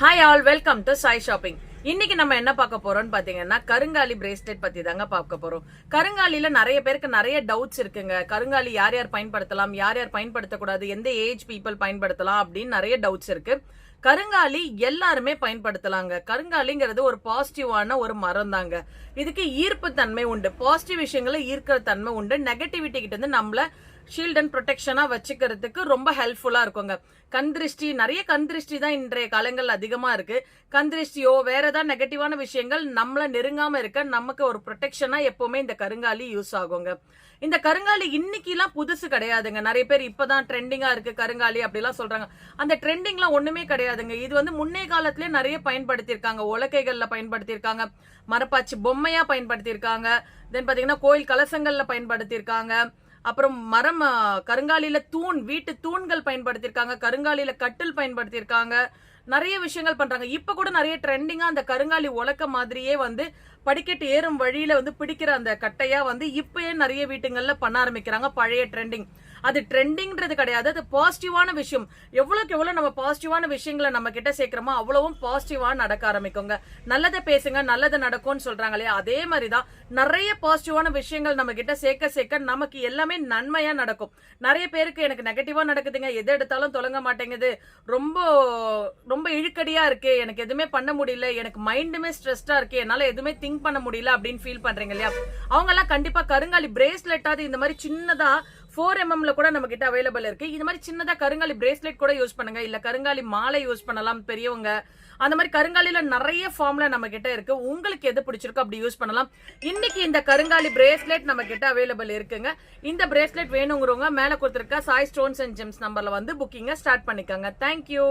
Hi all welcome to Sai shopping இன்னைக்கு நம்ம என்ன பார்க்க போறோம்னு பாத்தீங்கன்னா கருங்காலி பிரேஸ்லெட் பத்தி தாங்க பார்க்க போறோம். கருங்காலில நிறைய பேருக்கு நிறைய டவுட்ஸ் இருக்குங்க. கருங்காலி யார் யார் பயன்படுத்தலாம் யார் யார் பயன்படுத்தக்கூடாது எந்த ஏஜ் பீப்புள் பயன்படுத்தலாம் அப்படின்னு நிறைய டவுட்ஸ் இருக்கு. கருங்காலி எல்லாருமே பயன்படுத்தலாங்க. கருங்காலிங்கிறது ஒரு பாசிட்டிவான ஒரு மரம் தாங்க இதுக்கு ஈர்ப்பு தன்மை உண்டு. பாசிட்டிவ் விஷயங்களை ஈர்க்கிற தன்மை உண்டு. நெகட்டிவிட்டி கிட்ட இருந்து நம்மள ஷீல்ட் அண்ட் ப்ரொடெக்ஷனாக வச்சுக்கிறதுக்கு ரொம்ப ஹெல்ப்ஃபுல்லாக இருக்குங்க. கந்திருஷ்டி நிறைய கந்திருஷ்டி தான் இன்றைய காலங்கள் அதிகமாக இருக்குது கந்திருஷ்டியோ வேறு வேற ஏதாவது நெகட்டிவான விஷயங்கள் நம்மளை நெருங்காமல் இருக்க நமக்கு ஒரு ப்ரொடெக்ஷனாக எப்போவுமே இந்த கருங்காலி யூஸ் ஆகுங்க. இந்த கருங்காலி இன்னைக்கெல்லாம் புதுசு கிடையாதுங்க. நிறைய பேர் இப்போதான் ட்ரெண்டிங்காக இருக்குது கருங்காலி அப்படிலாம் சொல்கிறாங்க அந்த ட்ரெண்டிங்லாம் ஒன்றுமே கிடையாதுங்க. இது வந்து முன்னே காலத்திலே நிறைய பயன்படுத்தியிருக்காங்க. உலக்கைகளில் பயன்படுத்தியிருக்காங்க. மரப்பாச்சி பொம்மையாக பயன்படுத்தியிருக்காங்க. தென் பார்த்தீங்கன்னா கோயில் கலசங்களில் பயன்படுத்தியிருக்காங்க. அப்புறம் மரம் ஆ, கருங்காலியில தூண் வீட்டு தூண்கள் பயன்படுத்தியிருக்காங்க கருங்காலியில கட்டில் பயன்படுத்தியிருக்காங்க நிறைய விஷயங்கள் பண்றாங்க. இப்ப கூட நிறைய ட்ரெண்டிங்கா அந்த கருங்காலி உலக்க மாதிரியே வந்து படிக்கட்டு ஏறும் வழியில வந்து பிடிக்கிற அந்த கட்டையா வந்து இப்பயே நிறைய வீட்டுங்கள்ல பண்ண ஆரம்பிக்கிறாங்க. பழைய ட்ரெண்டிங் அது ட்ரெண்டிங்ன்றது கிடையாது. அது பாசிட்டிவான விஷயம். எவ்வளோக்கு எவ்வளோ நம்ம பாசிட்டிவான விஷயங்களை நம்ம கிட்ட சேர்க்குறோமோ அவ்வளவும் பாசிட்டிவாக நடக்க ஆரம்பிக்குங்க. நல்லதை பேசுங்க நல்லது நடக்கும்னு சொல்கிறாங்க இல்லையா அதே மாதிரி தான் நிறைய பாசிட்டிவான விஷயங்கள் நம்ம கிட்ட சேர்க்க சேர்க்க நமக்கு எல்லாமே நன்மையாக நடக்கும். நிறைய பேருக்கு எனக்கு நெகட்டிவாக நடக்குதுங்க. எது எடுத்தாலும் தொடங்க மாட்டேங்குது. ரொம்ப ரொம்ப இழுக்கடியாக இருக்கு. எனக்கு எதுவுமே பண்ண முடியல. எனக்கு மைண்டுமே ஸ்ட்ரெஸ்டாக இருக்கு. என்னால் எதுவுமே திங்க் பண்ண முடியல அப்படின்னு ஃபீல் பண்ணுறீங்க இல்லையா? அவங்கெல்லாம் கண்டிப்பாக கருங்காலி பிரேஸ்லெட்டாவது இந்த மாதிரி சின்னதாக ஃபோர் எம்எம்ல கூட நம்ம கிட்ட அவைலபிள் இருக்கு. இது மாதிரி சின்னதா கருங்காலி பிரேஸ்லெட் கூட யூஸ் பண்ணுங்க. இல்ல கருங்காலி மாலை யூஸ் பண்ணலாம் பெரியவங்க. அந்த மாதிரி கருங்காலியில நிறைய ஃபார்ம்ல நம்ம கிட்ட இருக்கு. உங்களுக்கு எது பிடிச்சிருக்கோ அப்படி யூஸ் பண்ணலாம். இன்னைக்கு இந்த கருங்காலி பிரேஸ்லெட் நம்ம கிட்ட அவைலபிள் இருக்குங்க. இந்த பிரேஸ்லெட் வேணுங்கிறவங்க மேல கொடுத்துருக்க சாய் ஸ்டோன்ஸ் அண்ட் ஜிம்ஸ் நம்பர்ல வந்து புக்கிங்க ஸ்டார்ட் பண்ணிக்கோங்க. தேங்க்யூ